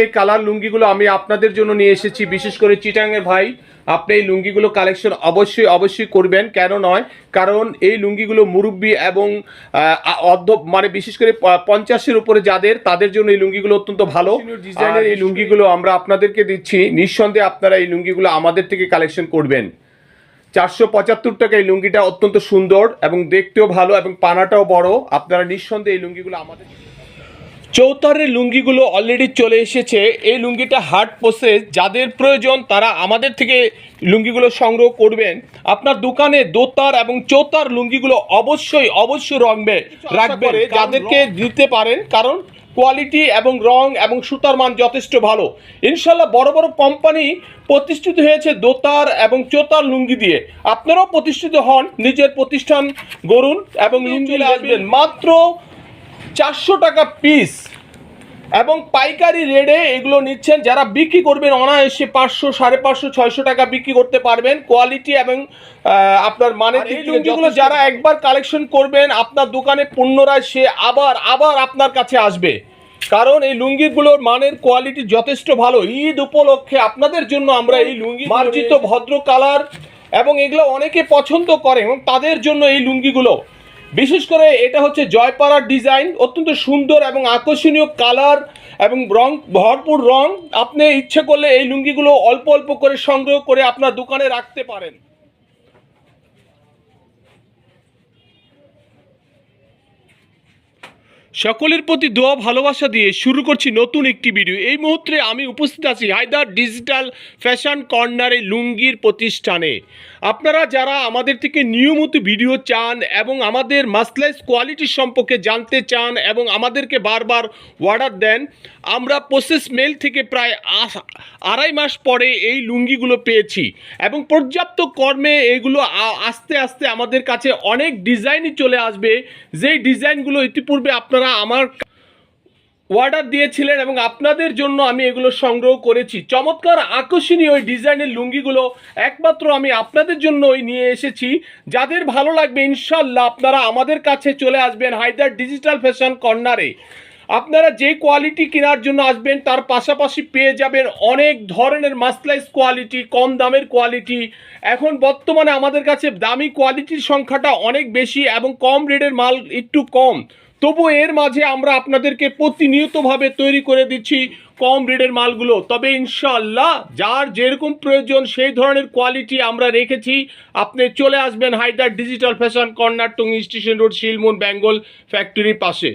এই কালার লুঙ্গিগুলো আমি আপনাদের জন্য নিয়ে এসেছি। বিশেষ করে চিটাঙ্গের ভাই আপনি এই লুঙ্গিগুলো কালেকশন অবশ্যই অবশ্যই করবেন। কেন নয়? কারণ এই লুঙ্গিগুলো মুরব্বি এবং অর্ধ মানে বিশেষ করে পঞ্চাশের উপরে যাদের তাদের জন্য এই লুঙ্গিগুলো অত্যন্ত ভালো। ডিজাইনের এই লুঙ্গিগুলো আমরা আপনাদেরকে দিচ্ছি। নিঃসন্দেহে আপনারা এই লুঙ্গিগুলো আমাদের থেকে কালেকশন করবেন। চারশো পঁচাত্তর টাকা এই লুঙ্গিটা অত্যন্ত সুন্দর এবং দেখতেও ভালো এবং পানাটাও বড়। আপনারা নিঃসন্দেহে এই লুঙ্গিগুলো আমাদের চৌতারের লুঙ্গিগুলো অলরেডি চলে এসেছে। এই লুঙ্গিটা হার্ড প্রসেস যাদের প্রয়োজন তারা আমাদের থেকে লুঙ্গিগুলো সংগ্রহ করবেন। আপনার দোকানে দোতার এবং চৌতার লুঙ্গিগুলো অবশ্যই অবশ্যই রঙবে রাখবেন। যাদেরকে দিতে পারেন কারণ কোয়ালিটি এবং রং এবং সুতার মান যথেষ্ট ভালো। ইনশাল্লাহ বড় বড় কোম্পানি প্রতিষ্ঠিত হয়েছে দোতার এবং চোতার লুঙ্গি দিয়ে। আপনারাও প্রতিষ্ঠিত হন নিজের প্রতিষ্ঠান গড়ুন এবং লুঙ্গি আসবেন। মাত্র চারশো টাকা পিস এবং পাইকারি রেটে এগুলো নিচ্ছেন যারা বিক্রি করবেন অনায়াসে পাঁচশো সাড়ে পাঁচশো ছয়শো টাকা বিক্রি করতে পারবেন। কোয়ালিটি এবং আপনার মানের দিক যেগুলো যারা একবার কালেকশন করবেন আপনার দোকানে পুনরায় সে আবার আবার আপনার কাছে আসবে। কারণ এই লুঙ্গিগুলোর মানের কোয়ালিটি যথেষ্ট ভালো। ঈদ উপলক্ষে আপনাদের জন্য আমরা এই লুঙ্গি মার্জিত ভদ্র কালার এবং এগুলো অনেকে পছন্দ করে এবং তাদের জন্য এই লুঙ্গিগুলো। বিশেষ করে এটা হচ্ছে জয়পাড়ার ডিজাইন, অত্যন্ত সুন্দর এবং আকর্ষণীয় কালার এবং রং, ভরপুর রং। আপনি ইচ্ছে করলে এই লুঙ্গিগুলো অল্প অল্প করে সংগ্রহ করে আপনার দোকানে রাখতে পারেন। সকলের প্রতি দোয়া, ভালোবাসা দিয়ে শুরু করছি নতুন একটি ভিডিও এই মুহূর্তে আমি উপস্থিত আছি হায়দার ডিজিটাল ফ্যাশন কর্নারে লুঙ্গির প্রতিষ্ঠানে। আপনারা যারা আমাদের থেকে নিয়মিত ভিডিও চান এবং আমাদের মাসলাইজ কোয়ালিটি সম্পর্কে জানতে চান এবং আমাদেরকে বারবার অর্ডার দেন, আমরা প্রসেস মেল থেকে প্রায় আড়াই মাস পরে এই লুঙ্গিগুলো পেয়েছি এবং পর্যাপ্ত কর্মে এগুলো আস্তে আস্তে আমাদের কাছে অনেক ডিজাইনই চলে আসবে। যেই ডিজাইনগুলো ইতিপূর্বে আপনারা আমার অর্ডার দিয়েছিলেন এবং আপনাদের জন্য আমি এগুলো সংগ্রহ করেছি। চমৎকার আকর্ষণীয় ওই ডিজাইনের লুঙ্গিগুলো একমাত্র আমি আপনাদের জন্যই নিয়ে এসেছি। যাদের ভালো লাগবে ইনশাল্লাহ আপনারা আমাদের কাছে চলে আসবেন হায়দার ডিজিটাল ফ্যাশন কর্নারে। আপনারা যে কোয়ালিটি কেনার জন্য আসবেন, তার পাশাপাশি পেয়ে যাবেন অনেক ধরনের মাসলাইজ কোয়ালিটি, কম দামের কোয়ালিটি। এখন বর্তমানে আমাদের কাছে দামি কোয়ালিটির সংখ্যাটা অনেক বেশি এবং কম রেটের মাল একটু কম। তবু এর মাঝে আমরা আপনাদেরকে প্রতিনিয়তভাবে তৈরি করে দিচ্ছি কম রেডের মালগুলো। তবে ইনশাল্লাহ যার যেরকম প্রয়োজন সেই ধরনের কোয়ালিটি আমরা রেখেছি। আপনি চলে আসবেন Haidar digital fashion corner Tongi station road Shilmun Bengal ফ্যাক্টরির পাশে।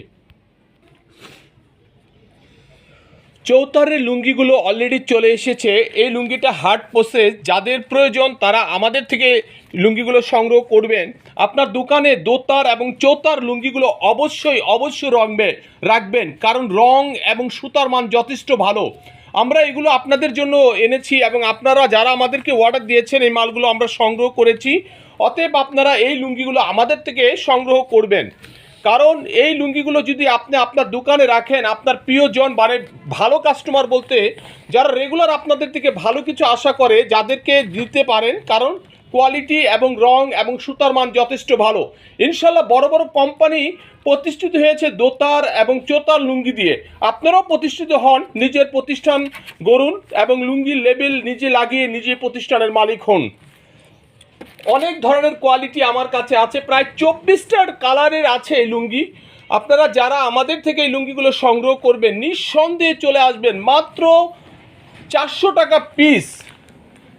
চৌতারের লুঙ্গিগুলো অলরেডি চলে এসেছে। এই লুঙ্গিটা হার্ড প্রসেস যাদের প্রয়োজন তারা আমাদের থেকে লুঙ্গিগুলো সংগ্রহ করবেন। আপনার দোকানে দোতার এবং চৌতার লুঙ্গিগুলো অবশ্যই অবশ্যই রঙবে, রাখবেন, কারণ রং এবং সুতার মান যথেষ্ট ভালো। আমরা এগুলো আপনাদের জন্য এনেছি এবং আপনারা যারা আমাদেরকে অর্ডার দিয়েছেন, এই মালগুলো আমরা সংগ্রহ করেছি। অতএব আপনারা এই লুঙ্গিগুলো আমাদের থেকে সংগ্রহ করবেন। কারণ এই লুঙ্গিগুলো যদি আপনি আপনার দোকানে রাখেন, আপনার প্রিয়জন মানে ভালো কাস্টমার বলতে, যারা রেগুলার আপনাদের থেকে ভালো কিছু আশা করে, যাদেরকে দিতে পারেন, কারণ কোয়ালিটি এবং রং এবং সুতার মান যথেষ্ট ভালো। ইনশাল্লাহ বড় বড় কোম্পানি প্রতিষ্ঠিত হয়েছে দোতার এবং চোতার লুঙ্গি দিয়ে। আপনারাও প্রতিষ্ঠিত হন, নিজের প্রতিষ্ঠান গড়ুন এবং লুঙ্গির লেবেল নিজে লাগিয়ে নিজে প্রতিষ্ঠানের মালিক হন। অনেক ধরনের কোয়ালিটি আমার কাছে আছে। প্রায় চব্বিশটার কালারের আছে এই লুঙ্গি। আপনারা যারা আমাদের থেকে এই লুঙ্গিগুলো সংগ্রহ করবেন, নিঃসন্দেহে চলে আসবেন মাত্র চারশো টাকা পিস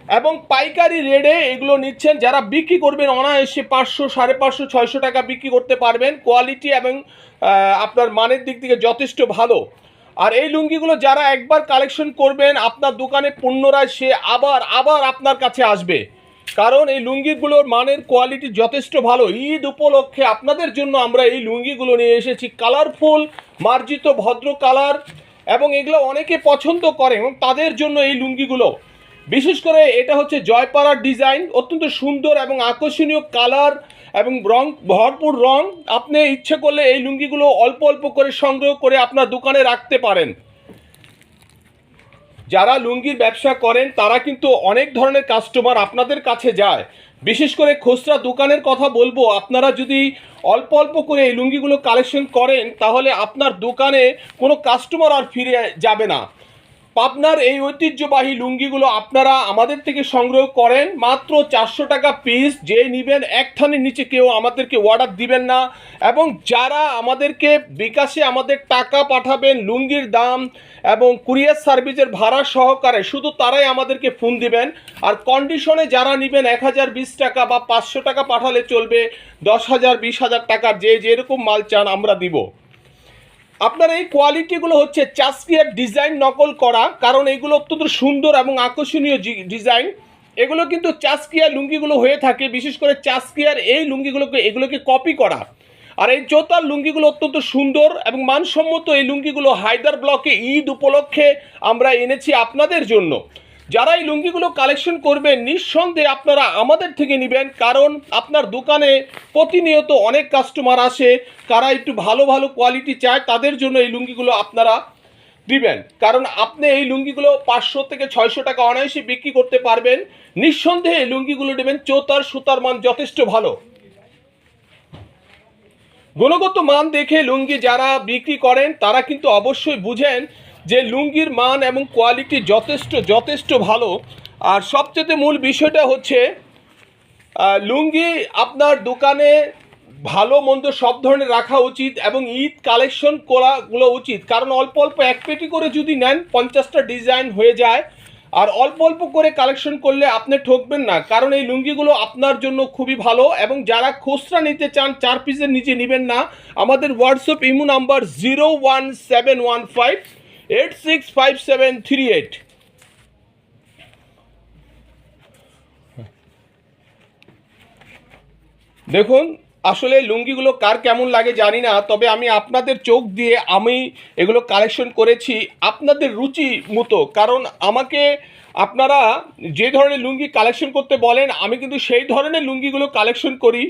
এবং পাইকারি রেটে এগুলো নিচ্ছেন, যারা বিক্রি করবেন অনায়াসে পাঁচশো, সাড়ে পাঁচশো, ছয়শো টাকা বিক্রি করতে পারবেন। কোয়ালিটি এবং আপনার মানের দিক থেকে যথেষ্ট ভালো। আর এই লুঙ্গিগুলো যারা একবার কালেকশন করবেন, আপনার দোকানে পুনরায় সে আবার আবার আপনার কাছে আসবে। কারণ এই লুঙ্গিগুলোর মানের কোয়ালিটি যথেষ্ট ভালো। ঈদ উপলক্ষে আপনাদের জন্য আমরা এই লুঙ্গিগুলো নিয়ে এসেছি। কালারফুল মার্জিত, ভদ্র কালার এবং এগুলো অনেকে পছন্দ করে এবং তাদের জন্য এই লুঙ্গিগুলো। বিশেষ করে এটা হচ্ছে জয়পাড়ার ডিজাইন অত্যন্ত সুন্দর এবং আকর্ষণীয় কালার এবং রং, ভরপুর রং। আপনি ইচ্ছে করলে এই লুঙ্গিগুলো অল্প অল্প করে সংগ্রহ করে আপনার দোকানে রাখতে পারেন। যারা লুঙ্গির ব্যবসা করেন, তারা কিন্তু অনেক ধরনের কাস্টমার আপনাদের কাছে যায়। বিশেষ করে খুচরা দোকানের কথা বলব, আপনারা যদি অল্প অল্প করে এই লুঙ্গিগুলো কালেকশন করেন, তাহলে আপনার দোকানে কোনো কাস্টমার আর ফিরে যাবে না। পাবনার এই ঐতিহ্যবাহী লুঙ্গিগুলো আপনারা আমাদের থেকে সংগ্রহ করেন, মাত্র চারশো টাকা পিস যে নিবেন এক থানের নিচে কেউ আমাদেরকে অর্ডার দিবেন না। এবং যারা আমাদেরকে বিকাশে আমাদের টাকা পাঠাবেন লুঙ্গির দাম এবং কুরিয়ার সার্ভিসের ভাড়া সহকারে, শুধু তারাই আমাদেরকে ফোন দিবেন। আর কন্ডিশনে যারা নিবেন এক হাজার বিশ টাকা বা পাঁচশো টাকা পাঠালে চলবে, দশ হাজার, বিশ হাজার টাকার যে যেরকম মাল চান আমরা দিব। আপনার এই কোয়ালিটিগুলো হচ্ছে চাষকিয়ার ডিজাইন নকল করা, কারণ এগুলো অত্যন্ত সুন্দর এবং আকর্ষণীয় ডিজাইন এগুলো কিন্তু চাষকিয়ার লুঙ্গিগুলো হয়ে থাকে, বিশেষ করে চাষকিয়ার এই লুঙ্গিগুলোকে, এগুলোকে কপি করা। আর এই জোতার লুঙ্গিগুলো অত্যন্ত সুন্দর এবং মানসম্মত এই লুঙ্গিগুলো হায়দার ব্লকে ঈদ উপলক্ষে আমরা এনেছি আপনাদের জন্য। যারা এই লুঙ্গিগুলো কালেকশন করবেন, নিঃসন্দেহে আপনারা আমাদের থেকে নেবেন। কারণ আপনার দোকানে প্রতিনিয়ত অনেক কাস্টমার আসে কারা একটু ভালো ভালো কোয়ালিটি চায়, তাদের জন্য এই লুঙ্গিগুলো আপনারা দিবেন। কারণ আপনি এই লুঙ্গিগুলো পাঁচশো থেকে ছয়শো টাকা অনায়াসে বিক্রি করতে পারবেন। নিঃসন্দেহে এই লুঙ্গিগুলো নেবেন, চৌতার সুতার মান যথেষ্ট ভালো। গুণগত মান দেখে লুঙ্গি যারা বিক্রি করেন, তারা কিন্তু অবশ্যই বুঝেন যে লুঙ্গির মান এবং কোয়ালিটি যথেষ্ট যথেষ্ট ভালো। আর সবচেয়ে মূল বিষয়টা হচ্ছে লুঙ্গি আপনার দোকানে ভালো, মন্দ সব ধরনের রাখা উচিত এবং ঈদ কালেকশন করাগুলো উচিত। কারণ অল্প অল্প এক পেটি করে যদি নেন, পঞ্চাশটা ডিজাইন হয়ে যায়। আর অল্প অল্প করে কালেকশন করলে আপনি ঠকবেন না। কারণ এই লুঙ্গিগুলো আপনার জন্য খুবই ভালো এবং যারা খুচরা নিতে চান, চার পিসের নিচে নেবেন না। আমাদের WhatsApp imo number zero one seven one five eight six five seven three eight দেখুন, আসলে লুঙ্গিগুলো কার কেমন লাগে জানি না, তবে আমি আপনাদের চোখ দিয়ে আমি এগুলো কালেকশন করেছি আপনাদের রুচি মতো। কারণ আমাকে আপনারা যে ধরনের লুঙ্গি কালেকশন করতে বলেন, আমি কিন্তু সেই ধরনের লুঙ্গিগুলো কালেকশন করি।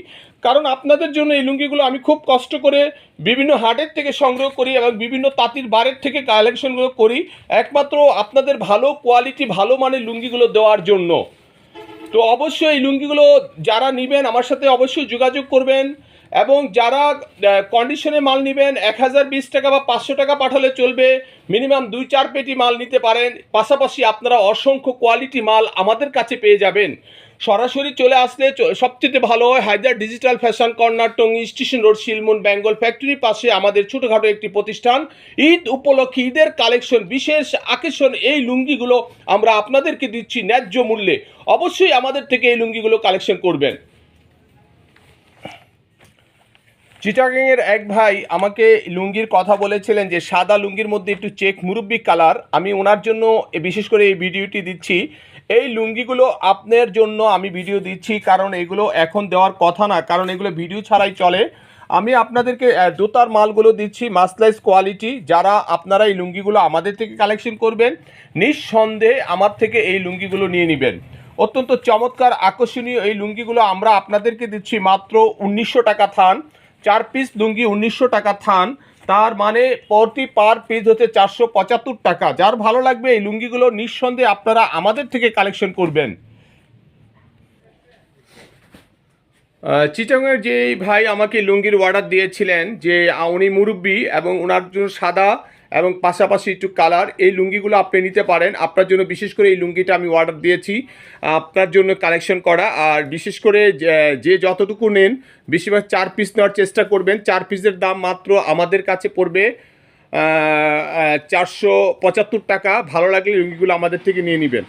কারণ আপনাদের জন্য এই লুঙ্গিগুলো আমি খুব কষ্ট করে বিভিন্ন হাটের থেকে সংগ্রহ করি এবং বিভিন্ন তাঁতির বারের থেকে কালেকশনগুলো করি, একমাত্র আপনাদের ভালো কোয়ালিটি ভালো মানের লুঙ্গিগুলো দেওয়ার জন্য। তো অবশ্যই এই লুঙ্গিগুলো যারা নেবেন, আমার সাথে অবশ্যই যোগাযোগ করবেন। এবং যারা কন্ডিশনে মাল নেবেন, এক হাজার বিশ টাকা বা পাঁচশো টাকা পাঠালে চলবে মিনিমাম দুই চার পেটি মাল নিতে পারেন, পাশাপাশি আপনারা অসংখ্য কোয়ালিটি মাল আমাদের কাছে পেয়ে যাবেন। সরাসরি চলে আসলে সবচেয়ে ভালো হয় Haidar digital fashion corner Tongi station road Shilmun Bengal ফ্যাক্টরির পাশে আমাদের ছোটোখাটো একটি প্রতিষ্ঠান। ঈদ উপলক্ষে ঈদের কালেকশন বিশেষ আকর্ষণ, এই লুঙ্গিগুলো আমরা আপনাদেরকে দিচ্ছি ন্যায্য মূল্যে। অবশ্যই আমাদের থেকে এই লুঙ্গিগুলো কালেকশন করবেন। চিটাগাংয়ের এক ভাই আমাকে লুঙ্গির কথা বলেছিলেন যে, সাদা লুঙ্গির মধ্যে একটু চেক মুরব্বি কালার। আমি ওনার জন্য বিশেষ করে এই ভিডিওটি দিচ্ছি। এই লুঙ্গিগুলো আপনার জন্য আমি ভিডিও দিচ্ছি কারণ এগুলো এখন দেওয়ার কথা না, কারণ এগুলো ভিডিও ছাড়াই চলে। আমি আপনাদেরকে দোতার মালগুলো দিচ্ছি মাসলাইজ কোয়ালিটি। যারা আপনারা এই লুঙ্গিগুলো আমাদের থেকে কালেকশন করবেন, নিঃসন্দেহে আমার থেকে এই লুঙ্গিগুলো নিয়ে নেবেন। অত্যন্ত চমৎকার, আকর্ষণীয় এই লুঙ্গিগুলো আমরা আপনাদেরকে দিচ্ছি মাত্র উনিশশো টাকা থান। চার পিস লুঙ্গি উনিশশো টাকা থান। তার মানে প্রতি পার পিস হচ্ছে চারশো পঁচাত্তর টাকা। যার ভালো লাগবে এই লুঙ্গিগুলো নিঃসন্দেহে আপনারা আমাদের থেকে কালেকশন করবেন। চিটাংয়ের যে ভাই আমাকে লুঙ্গির অর্ডার দিয়েছিলেন, যে উনি মুরব্বী এবং ওনার জন্য সাদা এবং পাশাপাশি একটু কালার এই লুঙ্গিগুলো আপনি নিতে পারেন। আপনার জন্য বিশেষ করে এই লুঙ্গিটা আমি অর্ডার দিয়েছি। আপনার জন্য কালেকশন করা। আর বিশেষ করে যে- যতটুকু নেন, বেশিরভাগ চার পিস নেওয়ার চেষ্টা করবেন। চার পিসের দাম মাত্র আমাদের কাছে পড়বে চারশো পঁচাত্তর টাকা। ভালো লাগলে লুঙ্গিগুলো আমাদের থেকে নিয়ে নেবেন।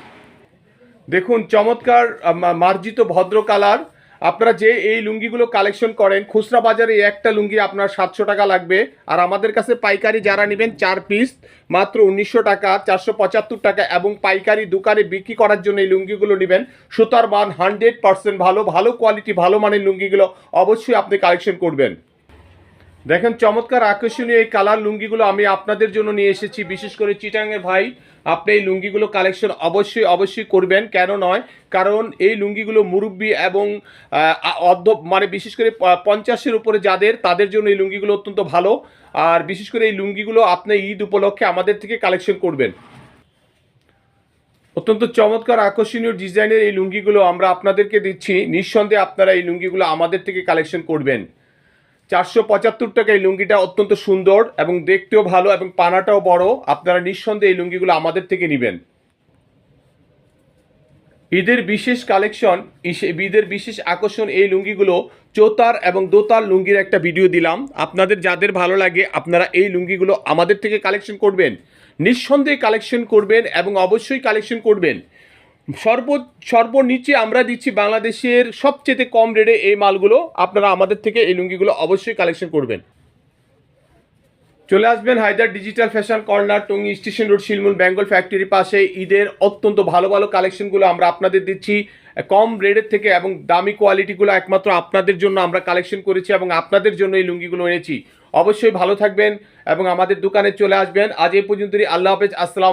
দেখুন, চমৎকার মার্জিত ভদ্র কালার আপনারা যে এই লুঙ্গিগুলো কালেকশন করেন, খুচরা বাজারে একটা লুঙ্গি আপনার সাতশো টাকা লাগবে। আর আমাদের কাছে পাইকারি যারা নেবেন, চার পিস মাত্র উনিশশো টাকা, চারশো পঁচাত্তর টাকা এবং পাইকারি দোকানে বিক্রি করার জন্য এই লুঙ্গিগুলো নেবেন। সুতার মান হান্ড্রেড পার্সেন্ট ভালো ভালো কোয়ালিটি ভালো মানের লুঙ্গিগুলো অবশ্যই আপনি কালেকশন করবেন। দেখেন, চমৎকার আকর্ষণীয় এই কালার লুঙ্গিগুলো আমি আপনাদের জন্য নিয়ে এসেছি। বিশেষ করে চিটাংয়ের ভাই আপনি এই লুঙ্গিগুলো কালেকশন অবশ্যই অবশ্যই করবেন। কেন নয়? কারণ এই লুঙ্গিগুলো মুরব্বি এবং অর্ধ মানে বিশেষ করে পঞ্চাশের উপরে যাদের, তাদের জন্য এই লুঙ্গিগুলো অত্যন্ত ভালো। আর বিশেষ করে এই লুঙ্গিগুলো আপনি ঈদ উপলক্ষে আমাদের থেকে কালেকশন করবেন। অত্যন্ত চমৎকার আকর্ষণীয় ডিজাইনের এই লুঙ্গিগুলো আমরা আপনাদেরকে দিচ্ছি। নিঃসন্দেহে আপনারা এই লুঙ্গিগুলো আমাদের থেকে কালেকশন করবেন। চারশো পঁচাত্তর টাকা এই লুঙ্গিটা অত্যন্ত সুন্দর এবং দেখতেও ভালো এবং পানাটাও বড়। আপনারা নিঃসন্দেহে এই লুঙ্গিগুলো আমাদের থেকে নেবেন। ঈদের বিশেষ কালেকশন ঈদের বিশেষ আকর্ষণ এই লুঙ্গিগুলো চোতার এবং দোতার লুঙ্গির একটা ভিডিও দিলাম। আপনাদের যাদের ভালো লাগে, আপনারা এই লুঙ্গিগুলো আমাদের থেকে কালেকশন করবেন। নিঃসন্দেহে কালেকশন করবেন এবং অবশ্যই কালেকশন করবেন। সর্ব, সর্বনিচে আমরা দিচ্ছি বাংলাদেশের সবচেয়ে কম রেটে এই মালগুলো। আপনারা আমাদের থেকে এই লুঙ্গিগুলো অবশ্যই কালেকশন করবেন। চলে আসবেন Haidar digital fashion corner Tongi station road Shilmun Bengal ফ্যাক্টরির পাশে। ঈদের অত্যন্ত ভালো ভালো কালেকশনগুলো আমরা আপনাদের দিচ্ছি। কম রেটের থেকে এবং দামি কোয়ালিটিগুলো একমাত্র আপনাদের জন্য আমরা কালেকশন করেছি এবং আপনাদের জন্য এই লুঙ্গিগুলো এনেছি। অবশ্যই ভালো থাকবেন এবং আমাদের দোকানে চলে আসবেন। আজ এই পর্যন্তই। আল্লাহ হাফেজ। আসসালাম